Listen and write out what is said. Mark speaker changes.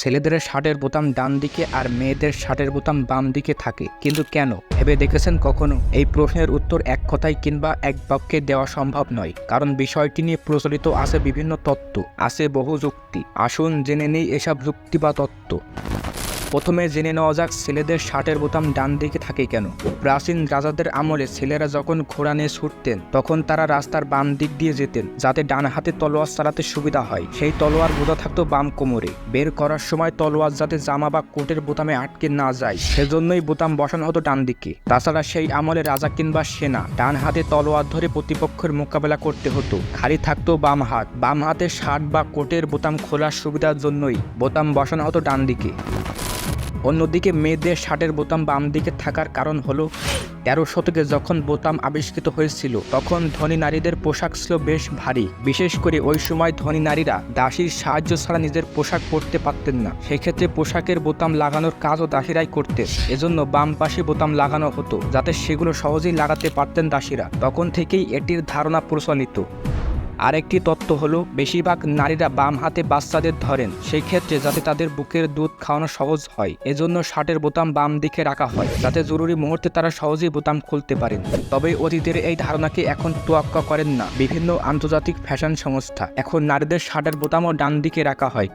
Speaker 1: ছেলেদের শার্টের বোতাম ডান দিকে আর মেয়েদের শার্টের বোতাম বাম দিকে থাকে। কিন্তু কেন? ভেবে দেখেছেন কখনো? এই প্রশ্নের উত্তর এক কথায় কিংবা এক বাক্যে দেওয়া সম্ভব নয়। কারণ বিষয়টি নিয়ে প্রচলিত আছে বিভিন্ন তত্ত্ব, আছে বহু যুক্তি। আসুন জেনে নেই এসব যুক্তি বা তত্ত্ব। প্রথমে জেনে নেওয়া যাক ছেলেদের শার্টের বোতাম ডান দিকে থাকে কেন। প্রাচীন রাজাদের আমলে ছেলেরা যখন ঘোড়া নিয়ে ছুটতেন, তখন তারা রাস্তার বাম দিক দিয়ে যেতেন, যাতে ডান হাতে তলোয়ার চালাতে সুবিধা হয়। সেই তলোয়ার বোঝা থাকতো বাম কোমরে। বের করার সময় তলোয়ার যাতে জামা বা কোটের বোতামে আটকে না যায়, সেজন্যই বোতাম বসানো হতো ডান দিকে। তাছাড়া সেই আমলে রাজা কিংবা সেনা ডান হাতে তলোয়ার ধরে প্রতিপক্ষের মোকাবেলা করতে হতো। খালি থাকতো বাম হাত। বাম হাতে শার্ট বা কোটের বোতাম খোলার সুবিধার জন্যই বোতাম বসানো হতো ডান দিকে। অন্যদিকে মেয়েদের শার্টের বোতাম বাম দিকে থাকার কারণ হলো তেরো শতকে যখন বোতাম আবিষ্কৃত হয়েছিল, তখন ধনী নারীদের পোশাক ছিল বেশ ভারী। বিশেষ করে ওই সময় ধনী নারীরা দাসীর সাহায্য ছাড়া নিজের পোশাক পরতে পারতেন না। সেক্ষেত্রে পোশাকের বোতাম লাগানোর কাজও দাসীরাই করতেন। এজন্য বাম পাশে বোতাম লাগানো হতো, যাতে সেগুলো সহজেই লাগাতে পারতেন দাসীরা। তখন থেকেই এটির ধারণা প্রচলিত। আরেকটি তত্ত্ব হলো, বেশিরভাগ নারীরা বাম হাতে বাচ্চাদের ধরেন সেই ক্ষেত্রে যাতে তাদের বুকের দুধ খাওয়ানো সহজ হয়। এজন্য শার্টের বোতাম বাম দিকে রাখা হয়, যাতে জরুরি মুহূর্তে তারা সহজেই বোতাম খুলতে পারেন। তবে অতীতের এই ধারণাকে এখন তোয়াক্কা করেন না। বিভিন্ন আন্তর্জাতিক ফ্যাশন সংস্থা, এখন নারীদের শার্টের বোতামও ডান দিকে রাখা হয়।